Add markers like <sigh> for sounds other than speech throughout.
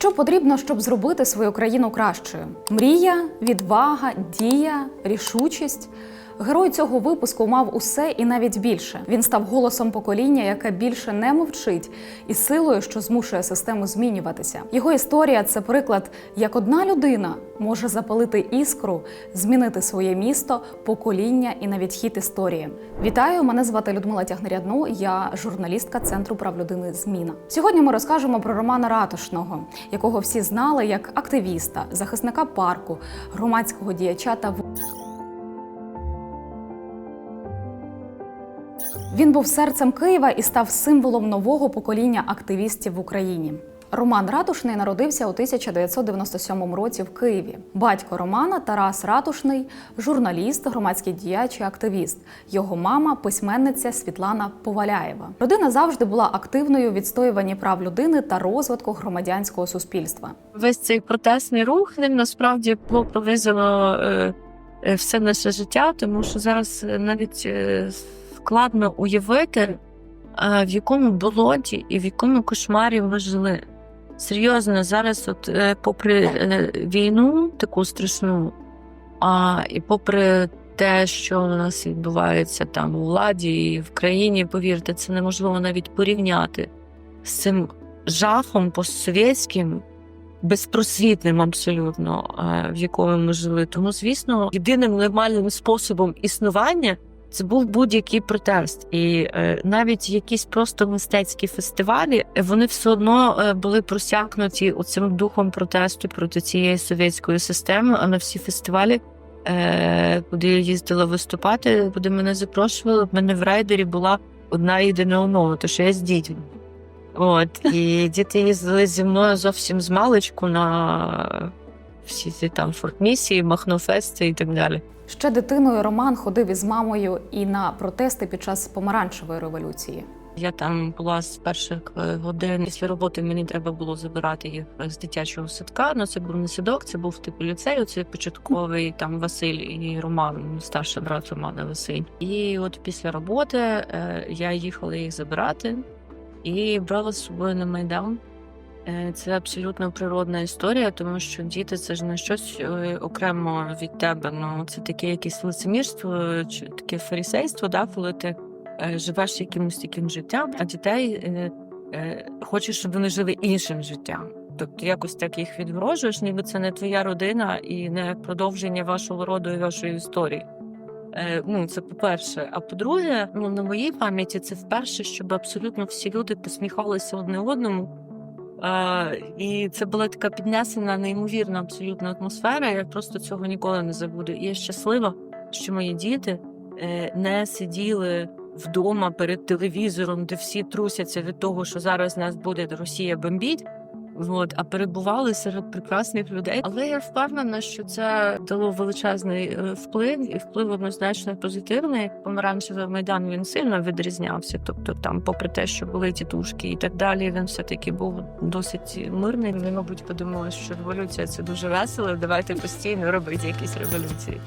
Що потрібно, щоб зробити свою країну кращою? Мрія, відвага, дія, рішучість. Герой цього випуску мав усе і навіть більше. Він став голосом покоління, яке більше не мовчить, і силою, що змушує систему змінюватися. Його історія це приклад, як одна людина може запалити іскру, змінити своє місто, покоління і навіть хід історії. Вітаю! Мене звати Людмила Тягнерядну. Я журналістка Центру прав людини Зміна. Сьогодні ми розкажемо про Романа Ратушного, якого всі знали як активіста, захисника парку, громадського діяча та Він був серцем Києва і став символом нового покоління активістів в Україні. Роман Ратушний народився у 1997 році в Києві. Батько Романа Тарас Ратушний, журналіст, громадський діяч і активіст. Його мама письменниця Світлана Поваляєва. Родина завжди була активною у відстоюванні прав людини та розвитку громадянського суспільства. весь цей протестний рух ним насправді було пов'язано е, е, все наше життя, тому що зараз е, навіть складно уявити, е, в якому болоті і в якому кошмарі ми жили. Серйозно, зараз, от, е, попри е, війну таку страшну, а, і попри те, що у нас відбувається там у владі і в країні, повірте, це неможливо навіть порівняти з цим жахом постсовєтським, безпросвітним абсолютно, в якому ми жили. Тому, звісно, єдиним нормальним способом існування це був будь-який протест. І е, навіть якісь просто мистецькі фестивалі вони все одно е, були просякнуті оцим духом протесту проти цієї совєтської системи. А на всі фестивалі, е, куди я їздила виступати, куди мене запрошували, в мене в райдері була одна єдина умова, то що я з дітьми. От, і діти їздили зі мною зовсім з маличку на всі ці там фортмісії, махнофести і так далі. Ще дитиною Роман ходив із мамою і на протести під час помаранчевої революції. Я там була з перших е, годин після роботи. Мені треба було забирати їх з дитячого садка. Ну це був не садок, це був типу ліцей. Це початковий там Василь і Роман, старший брат Романа Василь. І от після роботи е, я їхала їх забирати і брала з собою на майдан. Е, Це абсолютно природна історія, тому що діти це ж не щось е, окремо від тебе. Ну це таке якесь лицемірство чи таке фарісейство, да, коли ти е, живеш якимось таким життям, а дітей хочеш, щоб вони жили іншим життям. Тобто якось так їх відгорожуєш, ніби це не твоя родина і не продовження вашого роду і вашої історії. Е, ну, це по-перше. А по-друге, ну на моїй пам'яті це вперше, щоб абсолютно всі люди посміхалися одне одному. І це була така піднесена, неймовірна абсолютно атмосфера. Я просто цього ніколи не забуду. І я щаслива, що мої діти е, не сиділи вдома перед телевізором, де всі трусяться від того, що зараз нас буде Росія бомбіть. От, а перебували серед прекрасних людей. Але я впевнена, що це дало величезний е, вплив, і вплив однозначно позитивний. Помаранчевий майдан він сильно відрізнявся. Тобто, там, попри те, що були тітушки і так далі, він все таки був досить мирний. Вони, мабуть, подумали, що революція це дуже весело. Давайте постійно робити якісь революції.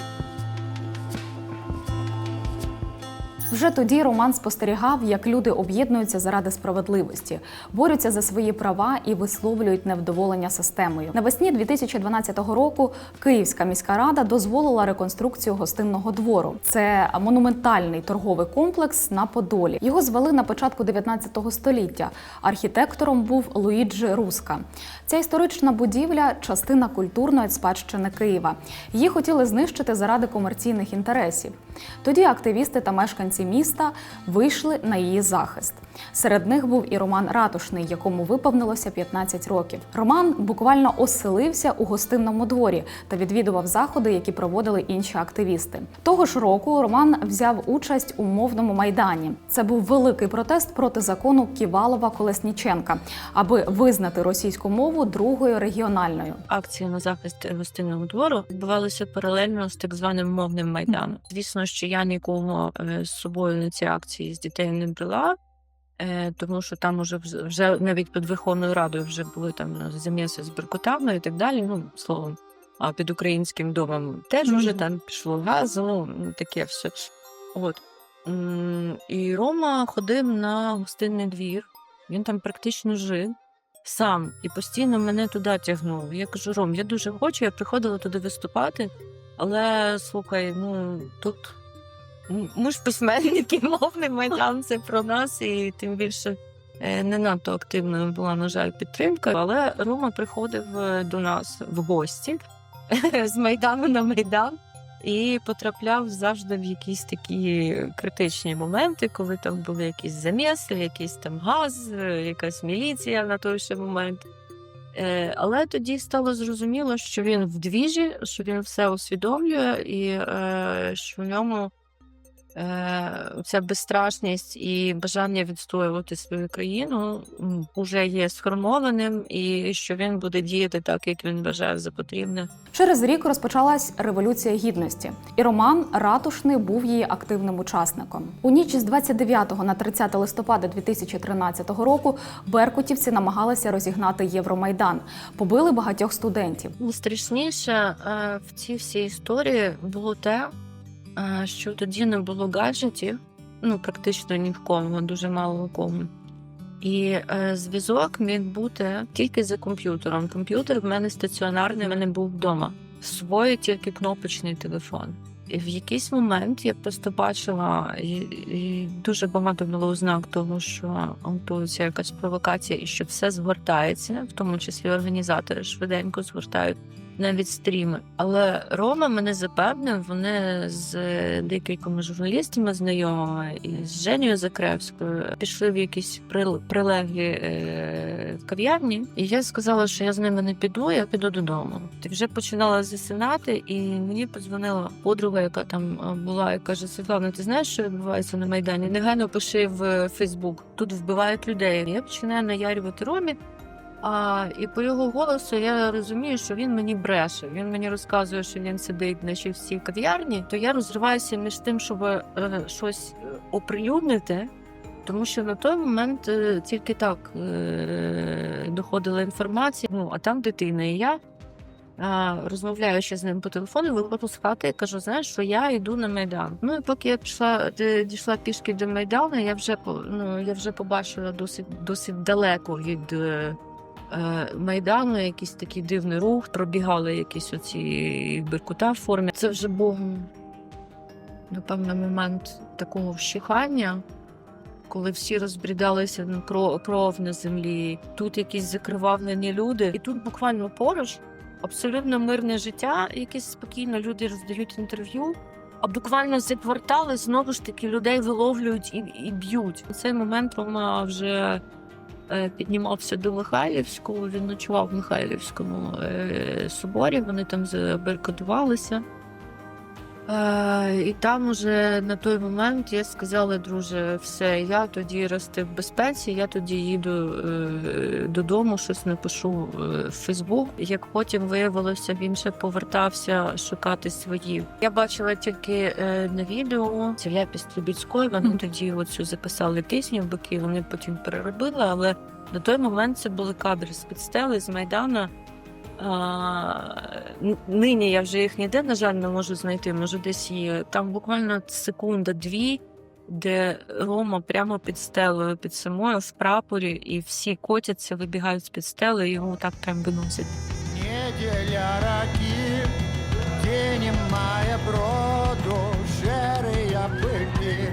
Вже тоді Роман спостерігав, як люди об'єднуються заради справедливості, борються за свої права і висловлюють невдоволення системою. Навесні 2012 року Київська міська рада дозволила реконструкцію гостинного двору. Це монументальний торговий комплекс на Подолі. Його звели на початку 19 століття. Архітектором був Луїджі Руска. Ця історична будівля частина культурної спадщини Києва. Її хотіли знищити заради комерційних інтересів. Тоді активісти та мешканці міста вийшли на її захист. Серед них був і Роман Ратушний, якому виповнилося 15 років. Роман буквально оселився у гостинному дворі та відвідував заходи, які проводили інші активісти. Того ж року Роман взяв участь у мовному майдані. Це був великий протест проти закону Ківалова Колесніченка, аби визнати російську мову другою регіональною. акції на захист гостинного двору відбувалися паралельно з так званим мовним майданом. Звісно, що я нікого е, з собою на ці акції з дітей не брала. е, Тому що там уже вже навіть під Верховною Радою вже були там заміси з беркутами і так далі. Ну словом, а під українським домом теж Мгм. вже там пішло газ, ну таке все. От і Рома ходив на гостинний двір. Він там практично жив. сам і постійно мене туди тягнув. Я кажу: Ром, я дуже хочу, я приходила туди виступати, але слухай, ну тут ми ж письменники, <laughs> мовний майдан це про нас, і тим більше е, не надто активною була, на жаль, підтримка. Але Рома приходив е, до нас в гості <laughs> з майдану на майдан. І потрапляв завжди в якісь такі критичні моменти, коли там були якісь заміси, якийсь там газ, е, якась міліція на той ще момент. Е, але тоді стало зрозуміло, що він в двіжі, що він все усвідомлює, і е, що в ньому ця безстрашність і бажання відстоювати свою країну м, уже є сформованим, і що він буде діяти так, як він вважає за потрібне. Через рік розпочалась революція гідності, і Роман Ратушний був її активним учасником. У ніч з 29 на 30 листопада 2013 року беркутівці намагалися розігнати Євромайдан, побили багатьох студентів. Страшніше е, в цій всій історії було те, що тоді не було гаджетів, ну практично ні в кому, дуже мало у кому. І е, зв'язок міг бути тільки за комп'ютером. Комп'ютер в мене стаціонарний, в мене був вдома. Свой тільки кнопочний телефон. І в якийсь момент я просто бачила і, і дуже багато було ознак того, що готується якась провокація і що все згортається, в тому числі організатори швиденько згортають навіть стріми. Але Рома мене запевнив, вони з декількома журналістами знайомими і з Женєю Закревською пішли в якісь прил- прилеглі е, кав'ярні. І я сказала, що я з ними не піду, я піду додому. І вже починала засинати, і мені подзвонила подруга, яка там е, була, і каже: Світлана, ти знаєш, що відбувається на Майдані? Негайно пиши в Фейсбук. Тут вбивають людей. Я починаю наярювати Ромі. А, і по його голосу я розумію, що він мені бреше. Він мені розказує, що він сидить наче в цій кав'ярні. То я розриваюся між тим, щоб е, щось е, оприлюднити, тому що на той момент е, тільки так е, доходила інформація. Ну, а там дитина, і я. А, розмовляю ще з ним по телефону, виходжу з хати і кажу, знаєш, що я йду на майдан. Ну і поки я пішла, дійшла пішки до майдану, я вже ну, я вже побачила досить досить далеко від е, е, майдану, якийсь такий дивний рух, пробігали якісь оці беркута в формі. Це вже був напевно момент такого вщихання. Коли всі розбрідалися на кров, на землі, тут якісь закривавлені люди, і тут буквально поруч абсолютно мирне життя, якесь спокійно люди роздають інтерв'ю. А буквально з квартали знову ж таки людей виловлюють і, і б'ють. У цей момент Рома вже е, піднімався до Михайлівського. Він ночував в Михайлівському е, соборі. Вони там забаркадувалися. Е, і там уже на той момент я сказала, друже, все, я тоді рости в безпеці, я тоді їду е, додому, щось напишу е, в Фейсбук. Як потім виявилося, він ще повертався шукати свої. Я бачила тільки е, на відео це я після Трубіцької, вони Мгм. тоді оцю записали пісню в боки, вони потім переробили, але на той момент це були кадри з підстели з Майдана. Нині я вже їх ніде, на жаль, не можу знайти. Може, десь є. Там буквально секунда-дві, де Рома прямо під стелею, під самою в прапорі, і всі котяться, вибігають з під стели, і його так прям виносять. Неделя раки, день має броду, шерия пилі,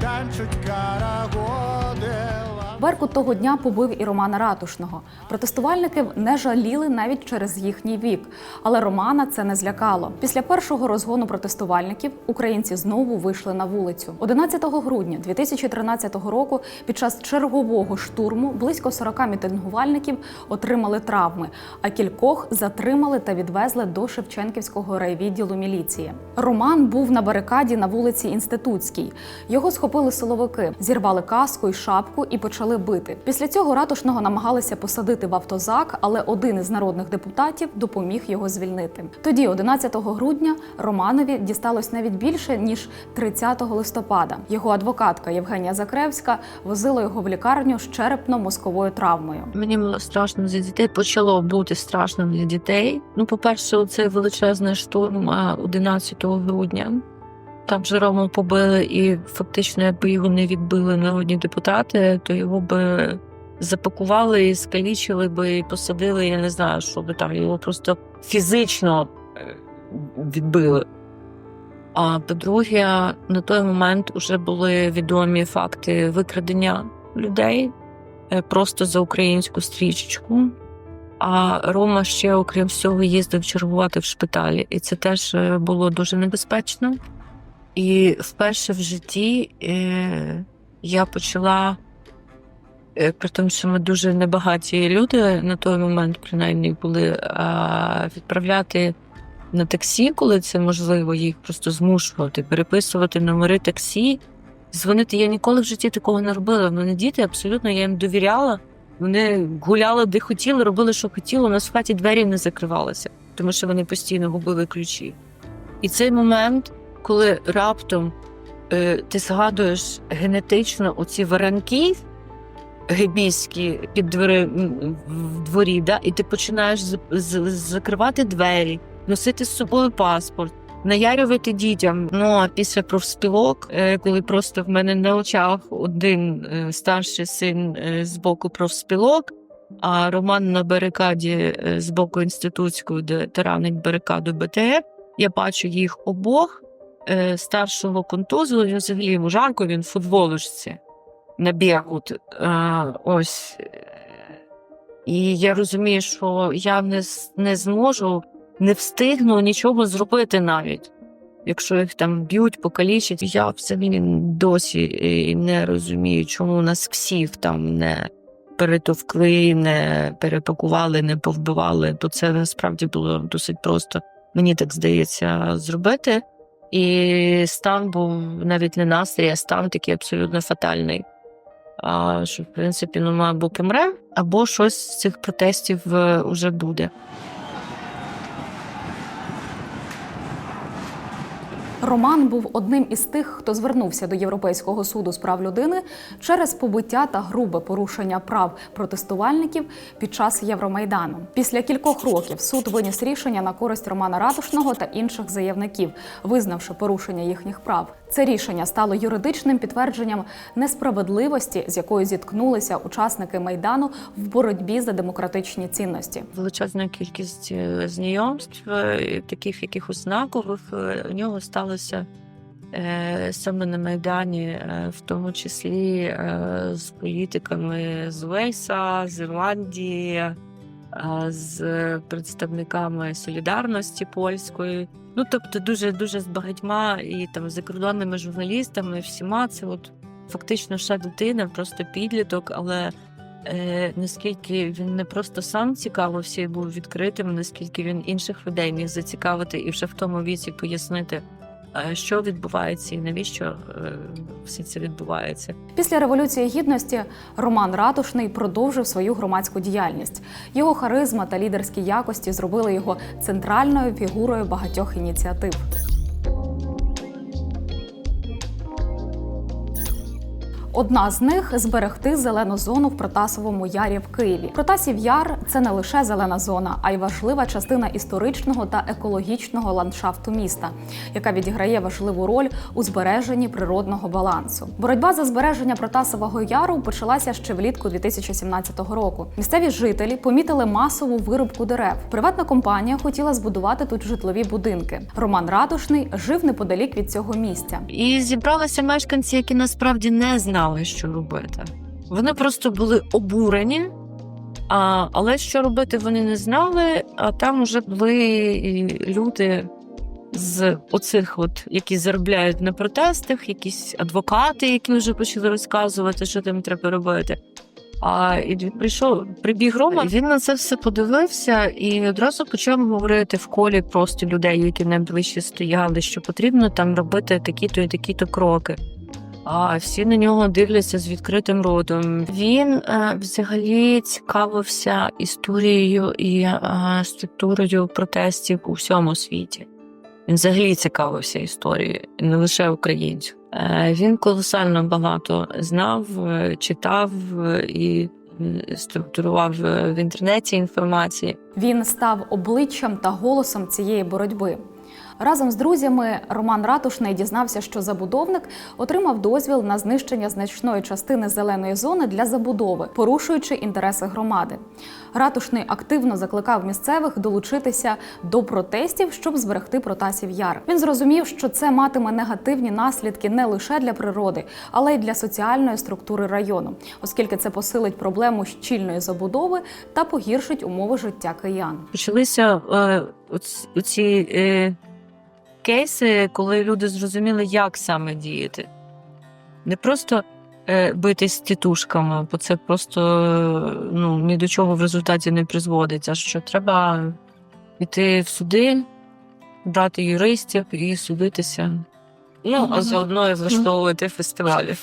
танчуть карагоди. Беркут того дня побив і Романа Ратушного. Протестувальників не жаліли навіть через їхній вік, але Романа це не злякало. Після першого розгону протестувальників українці знову вийшли на вулицю. 11 грудня 2013 року під час чергового штурму близько 40 мітингувальників отримали травми, а кількох затримали та відвезли до Шевченківського райвідділу міліції. Роман був на барикаді на вулиці Інститутській. Його схопили силовики, зірвали каску і шапку і почали бити. Після цього ратушного намагалися посадити в автозак, але один із народних депутатів допоміг його звільнити. Тоді, 11 грудня, Романові дісталось навіть більше ніж 30 листопада. Його адвокатка Євгенія Закревська возила його в лікарню з черепно-мозковою травмою. Мені було страшно за дітей. Почало бути страшно для дітей. Ну, по-перше, це величезний штурм а, 11 грудня. Там же Рому побили, і фактично, якби його не відбили народні депутати, то його би запакували і скалічили би, і посадили, я не знаю, що би там його просто фізично е, відбили. А по-друге, на той момент вже були відомі факти викрадення людей е, просто за українську стрічечку. А Рома ще, окрім всього, їздив чергувати в шпиталі, і це теж е, було дуже небезпечно. І вперше в житті е, я почала, е, при тому, що ми дуже небагаті люди на той момент, принаймні, були а, відправляти на таксі, коли це можливо, їх просто змушувати, переписувати номери таксі. Дзвонити я ніколи в житті такого не робила. В мене діти абсолютно я їм довіряла. Вони гуляли де хотіли, робили, що хотіли. У нас в хаті двері не закривалися, тому що вони постійно губили ключі. І цей момент, коли раптом е, ти згадуєш генетично оці варанки гебійські під двери в дворі, да, і ти починаєш з- з- закривати двері, носити з собою паспорт. Наярювати дітям. Ну а після профспілок, е, коли просто в мене на очах один е, старший син е, з боку профспілок, а Роман на барикаді з боку інститутської, де таранить барикаду БТР, я бачу їх обох. Е, Старшого контузу, він взагалі в жарку, він в футболочці на бігу. Е, Ось. І я розумію, що я не, не зможу, не встигну нічого зробити навіть. Якщо їх там б'ють, покалічать, я взагалі досі е, не розумію, чому нас всіх там не перетовкли, не перепакували, не повбивали. То це насправді було досить просто, мені так здається, зробити. І стан був навіть не настрій, а стан такий абсолютно фатальний. А, що, в принципі, ну, або помре, або щось з цих протестів вже уже буде. Роман був одним із тих, хто звернувся до Європейського суду з прав людини через побиття та грубе порушення прав протестувальників під час Євромайдану. Після кількох років суд виніс рішення на користь Романа Ратушного та інших заявників, визнавши порушення їхніх прав. Це рішення стало юридичним підтвердженням несправедливості, з якою зіткнулися учасники майдану в боротьбі за демократичні цінності. величезна кількість е, знайомств, е, таких якихось знакових е, у нього сталося е, саме на Майдані, е, в тому числі е, з політиками з Уельса, з Ірландії, е, з представниками солідарності польської. Ну тобто, дуже дуже з багатьма і там закордонними журналістами, всіма це от фактично ще дитина, просто підліток, але е, наскільки він не просто сам цікавився і був відкритим, наскільки він інших людей міг зацікавити і вже в тому віці пояснити, що відбувається і навіщо е, все це відбувається. Після революції гідності Роман Ратушний продовжив свою громадську діяльність. Його харизма та лідерські якості зробили його центральною фігурою багатьох ініціатив. Одна з них зберегти зелену зону в Протасовому ярі в Києві. Протасів яр це не лише зелена зона, а й важлива частина історичного та екологічного ландшафту міста, яка відіграє важливу роль у збереженні природного балансу. Боротьба за збереження Протасового яру почалася ще влітку 2017 року. Місцеві жителі помітили масову вирубку дерев. Приватна компанія хотіла збудувати тут житлові будинки. Роман Ратушний жив неподалік від цього місця. І зібралися мешканці, які насправді не знали, що робити. Вони просто були обурені, а, але що робити вони не знали. А там вже були люди з оцих, от, які заробляють на протестах, якісь адвокати, які вже почали розказувати, що там треба робити. А і прийшов, прибіг Рома, він на це все подивився і одразу почав говорити в колі просто людей, які найближче стояли, що потрібно там робити такі-то і такі-то кроки. А всі на нього дивляться з відкритим ротом. Він е, взагалі цікавився історією і е, структурою протестів у всьому світі. Він взагалі цікавився історією, не лише українців. Е, він колосально багато знав, е, читав е, і структурував е, в інтернеті інформації. Він став обличчям та голосом цієї боротьби. Разом з друзями Роман Ратушний дізнався, що забудовник отримав дозвіл на знищення значної частини зеленої зони для забудови, порушуючи інтереси громади. Ратушний активно закликав місцевих долучитися до протестів, щоб зберегти Протасів Яр. Він зрозумів, що це матиме негативні наслідки не лише для природи, але й для соціальної структури району, оскільки це посилить проблему щільної забудови та погіршить умови життя киян. Почалися е, оці е, кейси, коли люди зрозуміли, як саме діяти. Не просто е, битись тітушками, бо це просто е, ну, ні до чого в результаті не призводить, а що треба йти в суди, брати юристів і судитися. Ну, а заодно і влаштовувати фестивалі.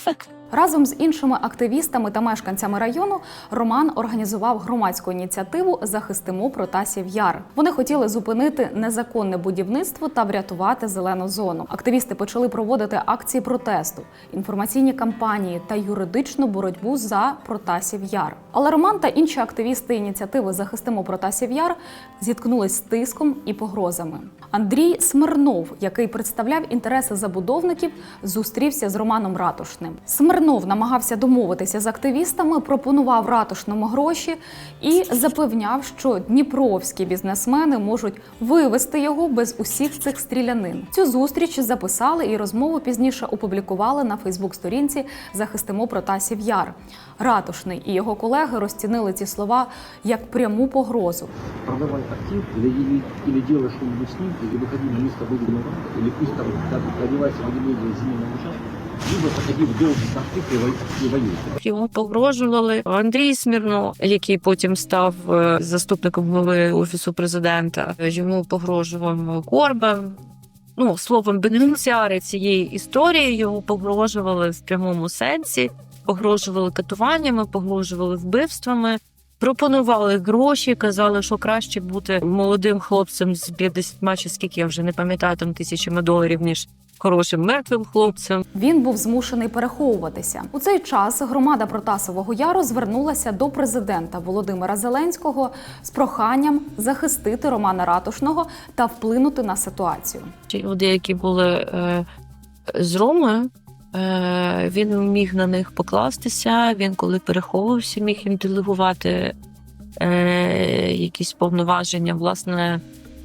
Разом з іншими активістами та мешканцями району Роман організував громадську ініціативу Захистимо Протасів Яр. Вони хотіли зупинити незаконне будівництво та врятувати зелену зону. Активісти почали проводити акції протесту, інформаційні кампанії та юридичну боротьбу за Протасів Яр. Але Роман та інші активісти ініціативи Захистимо Протасів Яр зіткнулись з тиском і погрозами. Андрій Смирнов, який представляв інтереси забудовників, зустрівся з Романом Ратушним. Смирнов намагався домовитися з активістами, пропонував ратушному гроші і запевняв, що дніпровські бізнесмени можуть вивести його без усіх цих стрілянин. Цю зустріч записали і розмову пізніше опублікували на Фейсбук-сторінці Захистимо Протасів Яр. Ратушний і його колеги розцінили ці слова як пряму погрозу. продавай актив или, или, или делай что-нибудь с ним, или выходи на место выгодного рынка, или пусть там да, добивайся выделения земельного участка, либо заходи в долгий конфликт и, вой- и воюй. Йому погрожували Андрій Смірно, який потім став е, заступником голови офісу президента. Йому погрожував Корбан. Ну, словом, бенефіціари цієї історії йому погрожували в прямому сенсі, погрожували катуваннями, погрожували вбивствами, пропонували гроші, казали, що краще бути молодим хлопцем з 50 чи скільки я вже не пам'ятаю там тисячами доларів, ніж хорошим мертвим хлопцем. Він був змушений переховуватися. У цей час громада Протасового Яру звернулася до президента Володимира Зеленського з проханням захистити Романа Ратушного та вплинути на ситуацію. Ті люди, які були е, з Роми, е, він міг на них покластися. Він, коли переховувався, міг їм делегувати е, якісь повноваження. Власне,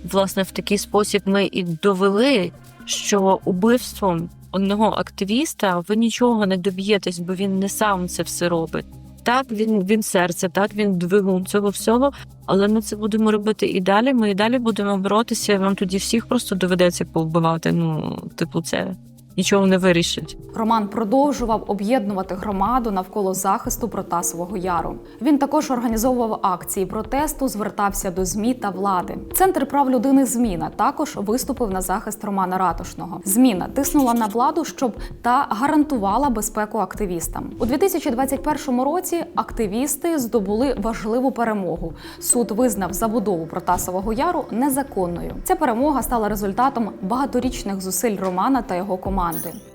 власне, в такий спосіб ми і довели, що убивством одного активіста ви нічого не доб'єтесь, бо він не сам це все робить. Так, він, він серце, так, він двигун цього всього, але ми це будемо робити і далі. Ми і далі будемо боротися. Вам тоді всіх просто доведеться повбивати. Ну, типу, це нічого не вирішить. Роман продовжував об'єднувати громаду навколо захисту Протасового Яру. Він також організовував акції протесту, звертався до змі та влади. Центр прав людини Зміна також виступив на захист Романа Ратушного. Зміна тиснула на владу, щоб та гарантувала безпеку активістам. У 2021 році активісти здобули важливу перемогу. Суд визнав забудову Протасового Яру незаконною. Ця перемога стала результатом багаторічних зусиль Романа та його команди. команди.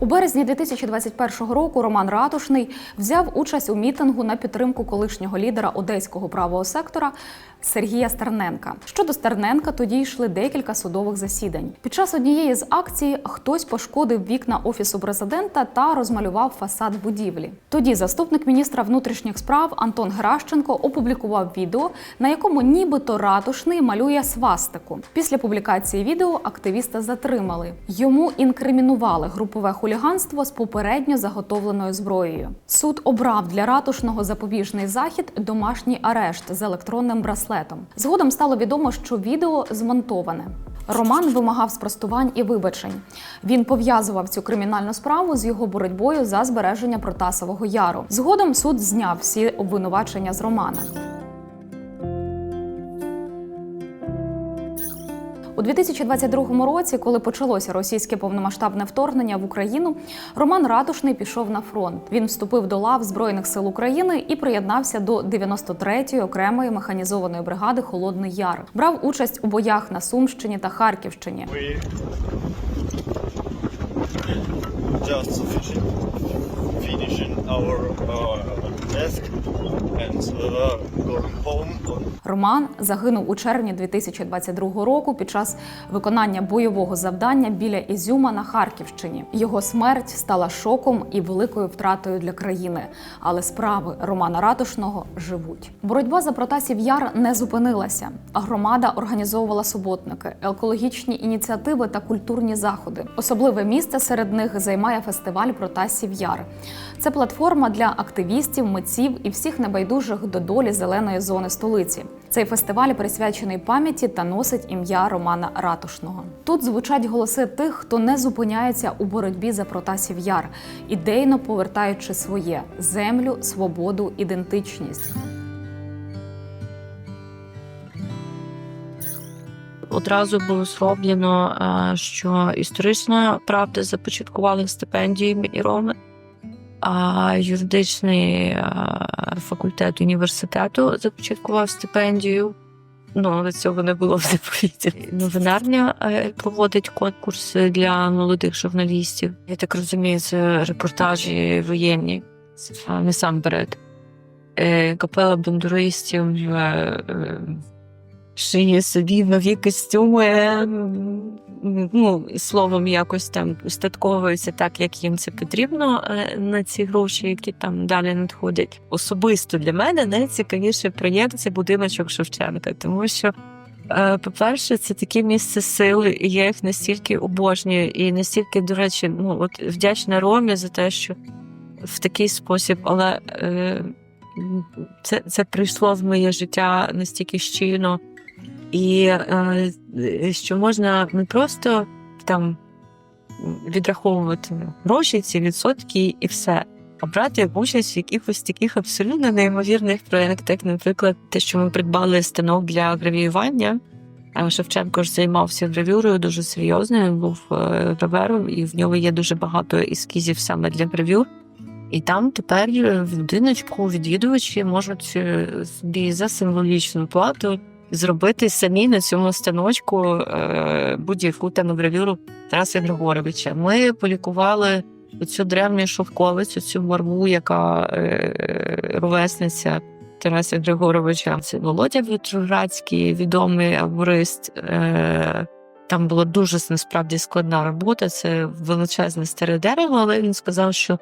У березні 2021 року Роман Ратушний взяв участь у мітингу на підтримку колишнього лідера одеського правого сектора Сергія Стерненка. Щодо Стерненка тоді йшли декілька судових засідань. Під час однієї з акцій хтось пошкодив вікна офісу президента та розмалював фасад будівлі. Тоді заступник міністра внутрішніх справ Антон Геращенко опублікував відео, на якому нібито ратушний малює свастику. Після публікації відео активіста затримали. Йому інкримінували групове хуліганство з попередньо заготовленою зброєю. Суд обрав для ратушного запобіжний захід домашній арешт з електронним браслетом. Згодом стало відомо, що відео змонтоване. Роман вимагав спростувань і вибачень. Він пов'язував цю кримінальну справу з його боротьбою за збереження Протасового яру. Згодом суд зняв всі обвинувачення з Романа. У 2022 році, коли почалося російське повномасштабне вторгнення в Україну, Роман Ратушний пішов на фронт. Він вступив до лав Збройних сил України і приєднався до 93-ї окремої механізованої бригади Холодний Яр. Брав участь у боях на Сумщині та Харківщині. Just finishing our uh, Роман загинув у червні 2022 року під час виконання бойового завдання біля Ізюма на Харківщині. Його смерть стала шоком і великою втратою для країни. Але справи Романа Ратушного живуть. Боротьба за Протасів Яр не зупинилася. Громада організовувала суботники, екологічні ініціативи та культурні заходи. Особливе місце серед них займає фестиваль Протасів Яр. Це платформа для активістів, митців і всіх небайдужих до долі зеленої зони столиці. Цей фестиваль присвячений пам'яті та носить ім'я Романа Ратушного. Тут звучать голоси тих, хто не зупиняється у боротьбі за Протасів Яр, ідейно повертаючи своє землю, свободу, ідентичність. Одразу було зроблено, е, що історична правда започаткували стипендії імені Роми, а юридичний е, факультет університету започаткував стипендію. Ну, але цього не було в заповіті. Новинарня е, проводить конкурси для молодих журналістів. Я так розумію, це репортажі воєнні, а насамперед. Е, Капела бандуристів шиє собі нові костюми. Ну, словом, якось там устатковуються так, як їм це потрібно е, на ці гроші, які там далі надходять. Особисто для мене найцікавіший проєкт це будиночок Шевченка, тому що. е, По-перше, це таке місце сили, і я їх настільки обожнюю, і настільки, до речі, ну от вдячна Ромі за те, що в такий спосіб, але е, це, це прийшло в моє життя настільки щільно, і е, що можна не просто там відраховувати гроші, ці відсотки і все. А брати участь в якихось таких абсолютно неймовірних проєктах, наприклад, те, що ми придбали станок для гравіювання. А Шевченко ж займався гравюрою дуже серйозно. Він був е, гравером, і в нього є дуже багато ескізів саме для гравюр. І там тепер в будиночку відвідувачі можуть е, собі за символічну плату зробити самі на цьому станочку е, будь-яку там гравюру Тараса Григоровича. Ми полікували оцю древню шовковицю, цю марву, яка е, ровесниця Тараса Григоровича. Це Володя Вітроградський, відомий авурист. Е, там була дуже насправді складна робота. Це величезне старе дерево, але він сказав, що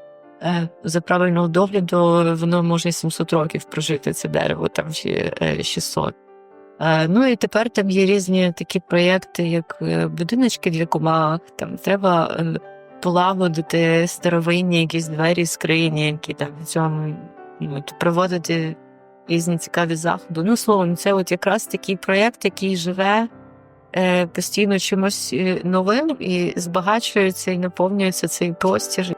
за правильного догляду воно може і 700 років прожити це дерево, там чи е, 600. Е, Ну і тепер там є різні такі проєкти, як е, будиночки для комах. Там треба е, полагодити старовинні якісь двері, скрині, які там в цьому ну, от проводити різні цікаві заходи. Ну, словом, це от якраз такий проєкт, який живе постійно чимось новим і збагачується і наповнюється цей простір.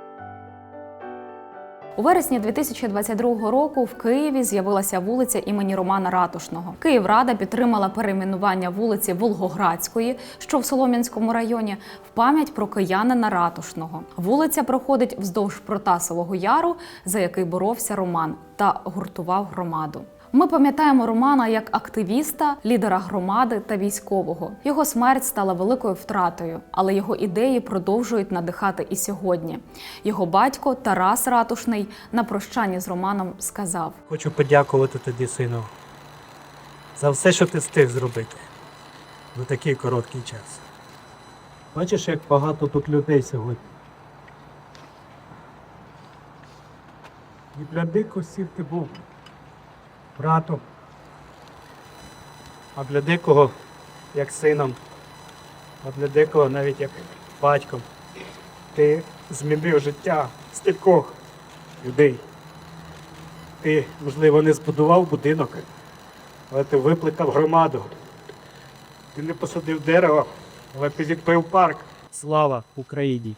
У вересні 2022 року в Києві з'явилася вулиця імені Романа Ратушного. Київрада підтримала перейменування вулиці Волгоградської, що в Солом'янському районі, в пам'ять про киянина Ратушного. Вулиця проходить вздовж Протасового яру, за який боровся Роман та гуртував громаду. Ми пам'ятаємо Романа як активіста, лідера громади та військового. Його смерть стала великою втратою, але його ідеї продовжують надихати і сьогодні. Його батько Тарас Ратушний на прощанні з Романом сказав: Хочу подякувати тобі, сину, за все, що ти встиг зробити за такий короткий час. Бачиш, як багато тут людей сьогодні. І для дикості ти був братом, а для дикого як сином, а для дикого навіть як батьком. Ти змінив життя стількох людей. Ти, можливо, не збудував будинок, але ти викликав громаду. Ти не посадив дерево, але ти відпив парк. Слава Україні!